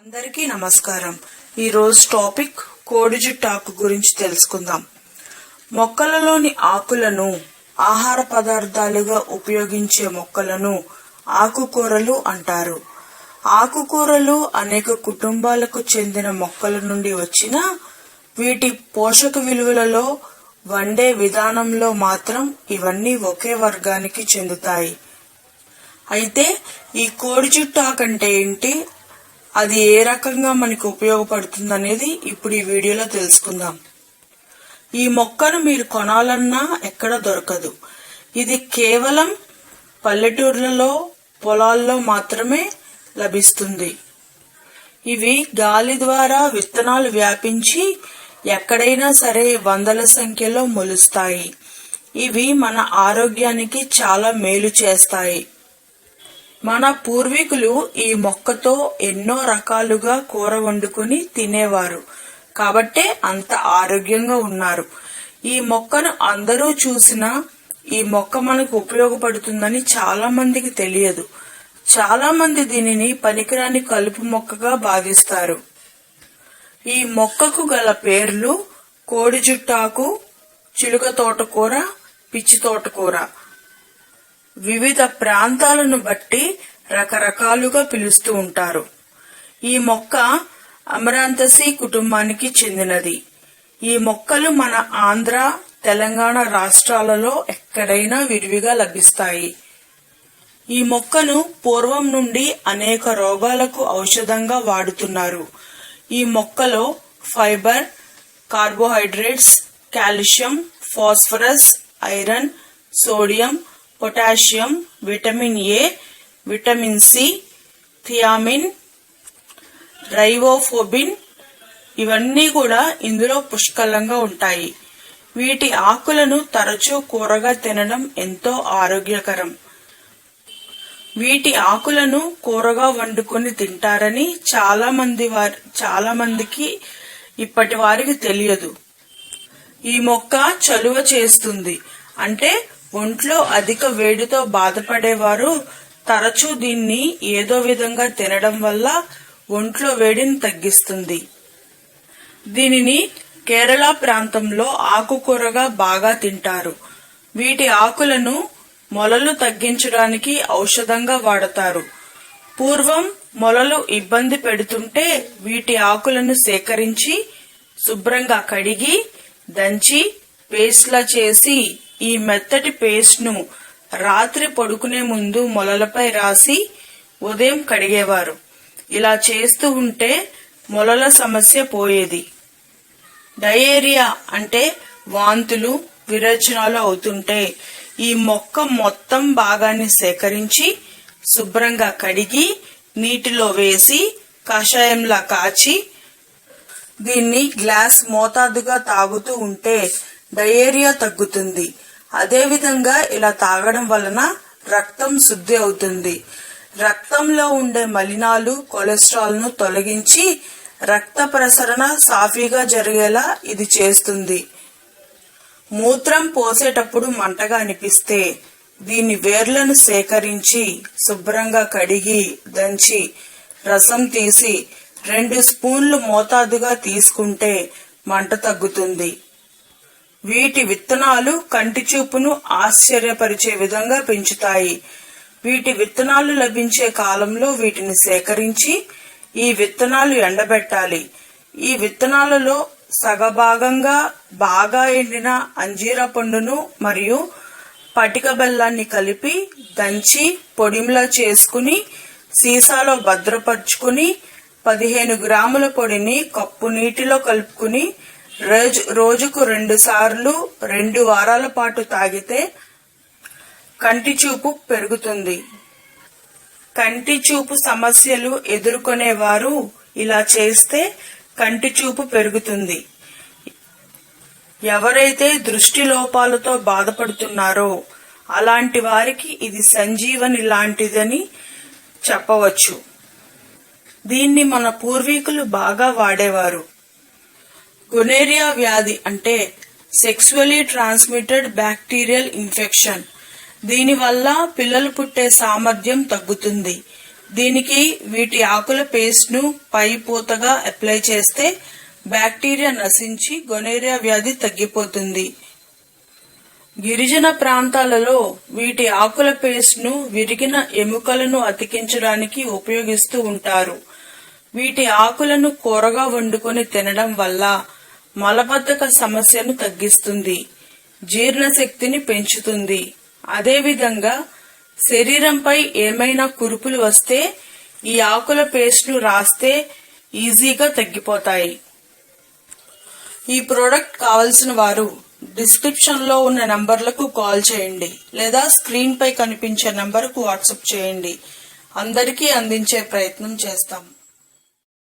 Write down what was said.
అందరికీ నమస్కారం. ఈరోజు టాపిక్ కోడిజుట్టాకు గురించి తెలుసుకుందాం. మొక్కలలోని ఆకులను ఆహార పదార్థాలుగా ఉపయోగించే మొక్కలను ఆకుకూరలు అంటారు. ఆకుకూరలు అనేక కుటుంబాలకు చెందిన మొక్కల నుండి వచ్చిన వీటి పోషక విలువలలో వండే విధానంలో మాత్రం ఇవన్నీ ఒకే వర్గానికి చెందుతాయి. అయితే ఈ కోడి చుట్టు ఆకంటే ఏంటి? అది ఏ రకంగా మనకు ఉపయోగపడుతుంది అనేది ఇప్పుడు ఈ వీడియోలో తెలుసుకుందాం. ఈ మొక్కను మీరు కొనాలన్నా ఎక్కడ దొరకదు. ఇది కేవలం పల్లెటూర్లలో పొలాల్లో మాత్రమే లభిస్తుంది. ఇవి గాలి ద్వారా విత్తనాలు వ్యాపించి ఎక్కడైనా సరే వందల సంఖ్యలో మొలుస్తాయి. ఇవి మన ఆరోగ్యానికి చాలా మేలు చేస్తాయి. మన పూర్వీకులు ఈ మొక్కతో ఎన్నో రకాలుగా కూర వండుకుని తినేవారు. కాబట్టే అంత ఆరోగ్యంగా ఉన్నారు. ఈ మొక్కను అందరూ చూసినా ఈ మొక్క మనకు ఉపయోగపడుతుందని చాలా మందికి తెలియదు. చాలా మంది దీనిని పనికిరాని కలుపు మొక్కగా భావిస్తారు. ఈ మొక్కకు గల పేర్లు కోడి జుట్టాకు చిలుక తోటకూర పిచ్చి తోటకూర. వివిధ ప్రాంతాలను బట్టి రకరకాలుగా పిలుస్తూ ఉంటారు. ఈ మొక్క అమరాంతసి కుటుంబానికి చెందినది. ఈ మొక్కలు మన ఆంధ్ర తెలంగాణ రాష్ట్రాలలో ఎక్కడైనా విరివిగా లభిస్తాయి. ఈ మొక్కను పూర్వం నుండి అనేక రోగాలకు ఔషధంగా వాడుతున్నారు. ఈ మొక్కలో fibre carbohydrates calcium phosphorus iron sodium potassium vitamin A vitamin C thiamine riboflavin ఇవన్నీ కూడా ఇందులో పుష్కలంగా ఉంటాయి. వీటి ఆకులను తరచూ కూరగా తినడం ఎంతో ఆరోగ్యకరం. వీటి ఆకులను కూరగా వండుకొని తింటారని చాలా మంది వారి చాలా మందికి ఇప్పటి వారికి తెలియదు. ఈ మొక్క చలువ చేస్తుంది. అంటే ఒంట్లో అధిక వేడితో బాధపడేవారు తరచూ దీన్ని ఏదో విధంగా తినడం వల్ల ఒంట్లో వేడిని తగ్గిస్తుంది. దీనిని కేరళ ప్రాంతంలో ఆకుకూరగా బాగా తింటారు. వీటి ఆకులను మొలలు తగ్గించడానికి ఔషధంగా వాడతారు. పూర్వం మొలలు ఇబ్బంది పెడుతుంటే వీటి ఆకులను సేకరించి శుభ్రంగా కడిగి దంచి పేస్ట్లా చేసి ఈ మెత్తటి పేస్ట్ను రాత్రి పడుకునే ముందు మొలలపై రాసి ఉదయం కడిగేవారు. ఇలా చేస్తూ ఉంటే మొలల సమస్య పోయేది. డయేరియా అంటే వాంతులు విరచనాలు అవుతుంటే ఈ మొక్క మొత్తం భాగాన్ని సేకరించి శుభ్రంగా కడిగి నీటిలో వేసి కషాయంలా కాచి దీన్ని గ్లాస్ మోతాదుగా తాగుతూ ఉంటే డయేరియా తగ్గుతుంది. అదేవిధంగా ఇలా తాగడం వలన రక్తం శుద్ధి అవుతుంది. రక్తంలో ఉండే మలినాలు కొలెస్ట్రాల్ను తొలగించి రక్త ప్రసరణ సాఫీగా జరిగేలా ఇది చేస్తుంది. మూత్రం పోసేటప్పుడు మంటగా అనిపిస్తే దీని వేర్లను సేకరించి శుభ్రంగా కడిగి దంచి రసం తీసి రెండు స్పూన్లు మోతాదుగా తీసుకుంటే మంట తగ్గుతుంది. వీటి విత్తనాలు కంటి చూపును ఆశ్చర్యపరిచే విధంగా పెంచుతాయి. వీటి విత్తనాలు లభించే కాలంలో వీటిని సేకరించి ఈ విత్తనాలు ఎండబెట్టాలి. ఈ విత్తనాలలో సగభాగంగా బాగా ఎండిన అంజీర పండును మరియు పటిక బెల్లాన్ని కలిపి దంచి పొడిమిలా చేసుకుని సీసాలో భద్రపరుచుకుని పదిహేను గ్రాముల పొడిని కప్పు నీటిలో కలుపుకుని రోజు రోజుకు రెండు సార్లు రెండు వారాల పాటు తాగితే కంటి చూపు పెరుగుతుంది. కంటి చూపు సమస్యలు ఎదుర్కొనేవారు ఇలా చేస్తే కంటి చూపు పెరుగుతుంది. ఎవరైతే దృష్టి లోపాలతో బాధపడుతున్నారో అలాంటి వారికి ఇది సంజీవని లాంటిదని చెప్పవచ్చు. దీన్ని మన పూర్వీకులు బాగా వాడేవారు. గొనేరియా వ్యాధి అంటే సెక్సువలీ ట్రాన్స్మిటెడ్ బ్యాక్టీరియల్ ఇన్ఫెక్షన్. దీనివల్ల పిల్లలు పుట్టే సామర్థ్యం తగ్గుతుంది. దీనికి వీటి ఆకుల పేస్ట్ను పై పూతగా అప్లై చేస్తే బ్యాక్టీరియా నశించి గొనేరియా వ్యాధి తగ్గిపోతుంది. గిరిజన ప్రాంతాలలో వీటి ఆకుల పేస్ట్ను విరిగిన ఎముకలను అతికించడానికి ఉపయోగిస్తూ ఉంటారు. వీటి ఆకులను కూరగా వండుకొని తినడం వల్ల మలబద్ధక సమస్యను తగ్గిస్తుంది. జీర్ణశక్తిని పెంచుతుంది. అదేవిధంగా శరీరంపై ఏమైనా కురుపులు వస్తే ఈ ఆకుల పేస్ట్లు రాస్తే ఈజీగా తగ్గిపోతాయి. ఈ ప్రోడక్ట్ కావలసిన వారు డిస్క్రిప్షన్లో ఉన్న నంబర్లకు కాల్ చేయండి లేదా స్క్రీన్ పై కనిపించే నంబర్కు వాట్సాప్ చేయండి. అందరికీ అందించే ప్రయత్నం చేస్తాం.